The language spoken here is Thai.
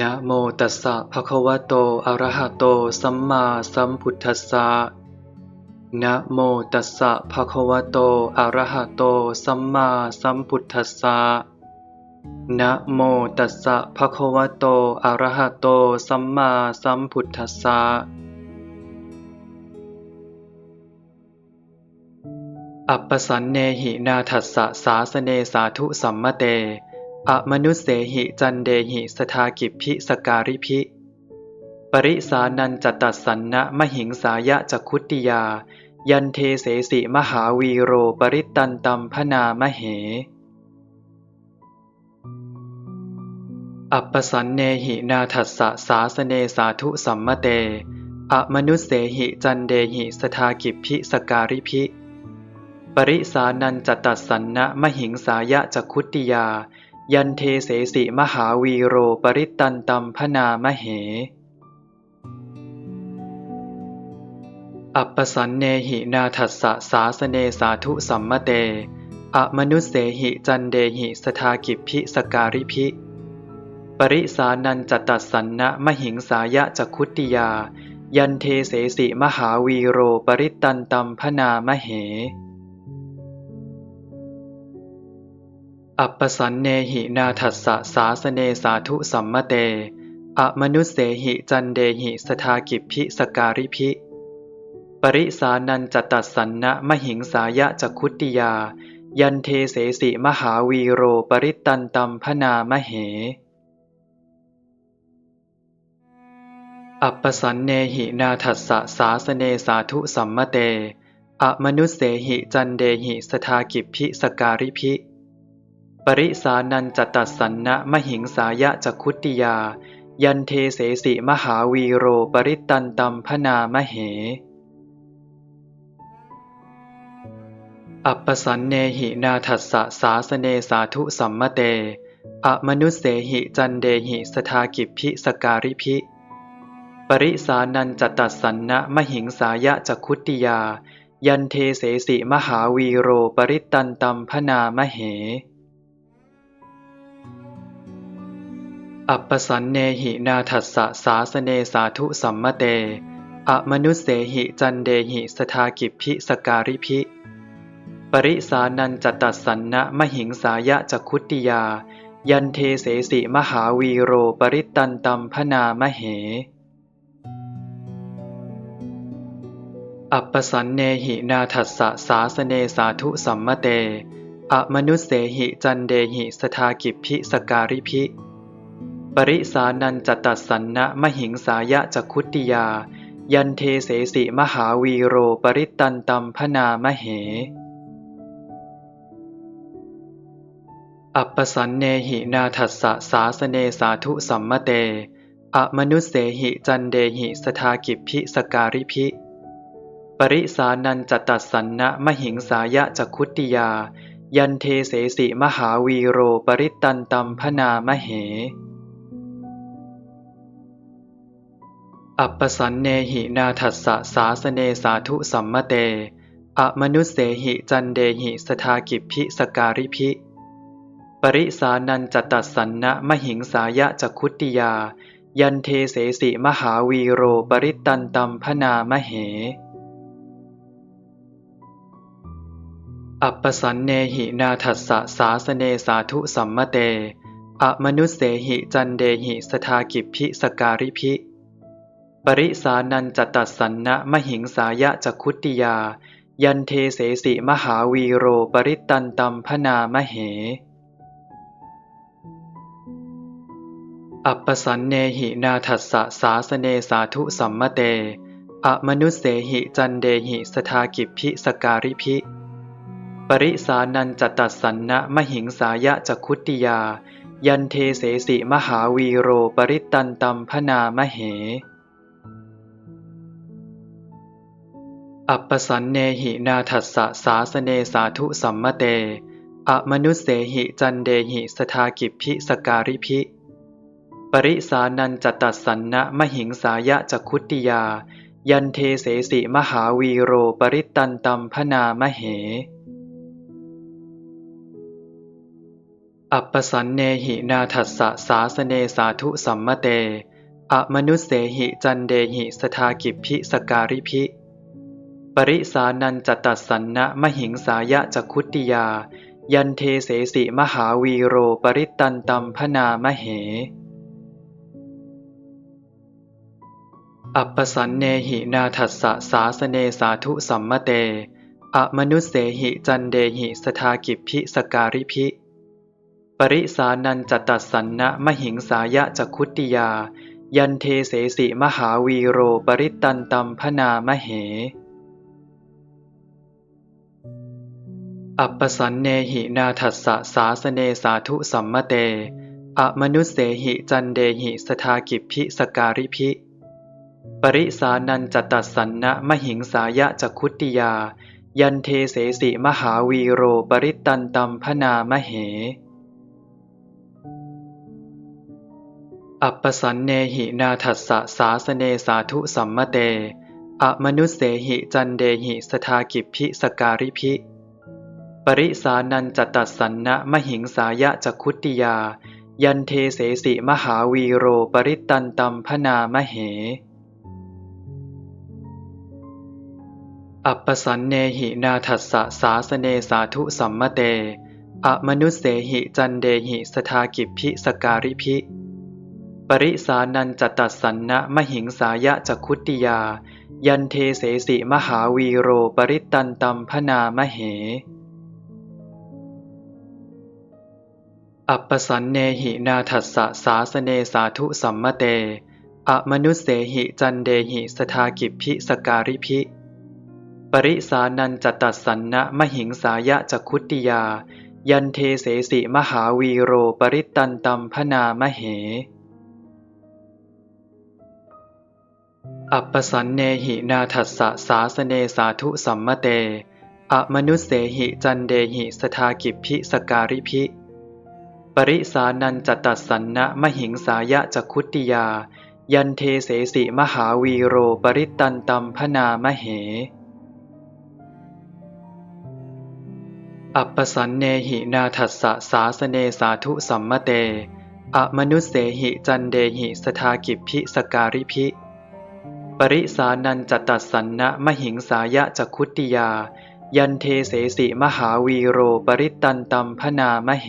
นะโมตัสสะภะคะวะโต อะระหะโต สัมมาสัมพุทธัสสะ นะโมตัสสะภะคะวะโต อะระหะโต สัมมาสัมพุทธัสสะ นะโมตัสสะภะคะวะโต อะระหะโต สัมมาสัมพุทธัสสะอัปปสันเนหินาทัสสะสาสเนสาธุสัมมเต อมนุสเสหิจันเดหิสทากิพิสการิพิ ปริสานันจตัสสันนะมหิงสายะจักคุติยา ยันเทเสสิมหาวีโรปริตันตัมพนามเห อัปสันเนหินาทัสสะสาสเนสาธุสัมมเตอมนุสเสหิจันเดหิสทากิพิสการิพิปริสานันจตัสสันนะมหิงสายะจักคุติยา ยันเทเสสิมหาวีโรปริตันตัมพนามเห อัปปสันเนหินาทัสสะสาสเนสาธุสัมมเต อมนุสเสหิจันเดหิสทากิพิสการิพิปริสานันจตัสสันนะมหิงสายะจักคุติยา ยันเทเสสิมหาวีโรปริตันตัมพนามเห อัปปสันเนหินาทัสสะสาสเนสาธุสัมมเตอมนุสเสหิจันเดหิสทากิพพิสการิพิปริสานันจตัสสันนะมหิงสายะจักคุติยา ยันเทเสสิมหาวีโรปริตันตัมพนามเห อัปปสันเนหินาทัสสะสาสเนสาธุสัมมเตอมนุสเสหิจันเดหิสทากิพิสการิพิ ปริสานันจตัสสันนะมหิงสายะจักคุติยา ยันเทเสสิมหาวีโรปริตันตัมพนามเห อัปสันเนหินาทัสสะสาสเนสาธุสัมมเตอมนุสเสหิจันเดหิสทากิพิสการิพิปริสานันจตัสสันนะมหิงสายะจักคุติยา ยันเทเสสิมหาวีโรปริตตันตัมพนามเห อัปปสันเนหินาทัสสะสาสเนสาธุสัมมเตอะมนุสเสหิจันเดหิสทากิพิสการิพิปริสานันจตัสสันนะมหิงสายะจักคุติยา ยันเทเสสิมหาวีโรปริตันตัมพนามเห อัปปสันเนหินาทัสสะสาสเนสาธุสัมมเตอะมนุสเสหิจันเดหิสทากิพิสการิพิ ปริสานันจตัสสันนะมหิงสายะจักคุติยา ยันเทเสสิมหาวีโรปริตันตัมพนามเห อัปปสันเนหินาทัสสะสาสเนสาธุสัมมเตอมนุสเสหิจันเดหิสทากิพิสการิพิปริสานันจตัสสันนะมหิงสายะจักคุติยา ยันเทเสสิมหาวีโรปริตตันตัมพนามเห อัปปสันเนหินาทัสสะสาสเนสาธุสัมมเตอะมนุสเสหิจันเดหิสทากิพิสการิพิปริสานันจตัสสันนะมหิงสายะจักคุติยา ยันเทเสสิมหาวีโรปริตันตัมพนามเห อัปปสันเนหินาทัสสะสาสเนสาธุสัมมเตอะมนุสเสหิจันเดหิสทากิพิสการิพิ ริสานันจตัสสันนะมหิงสายะจักคุติยา ยันเทเสสิมหาวีโรปริตันตัมพนามเห อัปปสันเนหินาทัสสะสาสเนสาธุสัมมเตอมนุสเสหิจันเดหิสทากิพิสการิพิปริสานันจตัสสันนะมหิงสายะจักคุติยา ยันเทเสสิมหาวีโรปริตตันตัมพนามเห อัปปสันเนหินาทัสสะสาสเนสาธุสัมมเตอมนุสเสหิจันเดหิสทากิพพิสการิพิปริสานันจตัสสันนะมหิงสายะจักคุติยา ยันเทเสสิมหาวีโรปริตันตัมพนามเห อัปปสันเนหินาทัสสะสาสเนสาธุสัมมเตอมนุสเสหิจันเดหิสทากิพพิสการิพิ ริสานันจตัสสันนะมหิงสายะจักคุติยา ยันเทเสสิมหาวีโรปริตันตัมพนามเห อัปปสันเนหินาทัสสะสาสเนสาธุสัมมเต อมนุสเสหิจันเดหิสทากิพิสการิพิปริสานันจตัสสันนะมหิงสายะจักคุติยา ยันเทเสสิมหาวีโรปริตตันตัมพนามเห อัปปสันเนหินาทัสสะสาสเนสาธุสัมมเตอมนุสเสหิจันเดหิสทากิพิสการิพิปริสานันจตัสสันนะมหิงสายะจักคุติยา ยันเทเสสิมหาวีโรปริตันตัมพนามเห อัปปสันเนหินาทัสสะสาสเนสาธุสัมมเตอมนุสเสหิจันเดหิสทากิพพิสการิพิ ปริสานันจตัสสันนะมหิงสายะจักคุติยา ยันเทเสสิมหาวีโรปริตันตัมพนามเห อัปสันเนหินาทัสสะสาสเนสาธุสัมมเตอมนุสเสหิจันเดหิสทากิพิสการิพิปริสานันจตัสสันนะมหิงสายะจักคุติยา ยันเทเสสิมหาวีโรปริตตันตัมพนามเห อัปปสันเนหินาทัสสะสาสเนสาธุสัมมเตอะมนุสเสหิจันเดหิสทากิพพิสการิพิปริสานันจตัสสันนะมหิงสายะจักคุติยา ยันเทเสสิมหาวีโรปริตตันตัมพนามเห อัปปสันเนหินาทัสสะสาสเนสาธุสัมมเตอะมนุสเสหิจันเดหิสทากิพพิสการิพิ ปริสานันจตัสสันนะมหิงสายะจักคุติยา ยันเทเสสิมหาวีโรปริตันตัมพนามเห อัปสันเนหินาทัสสะสาสเนสาธุสัมมเตอมนุสเสหิจันเดหิสทากิพิสการิพิปริสานันจตัสสันนะมหิงสายะจักคุติยา ยันเทเสสิมหาวีโรปริตตันตัมพนามเห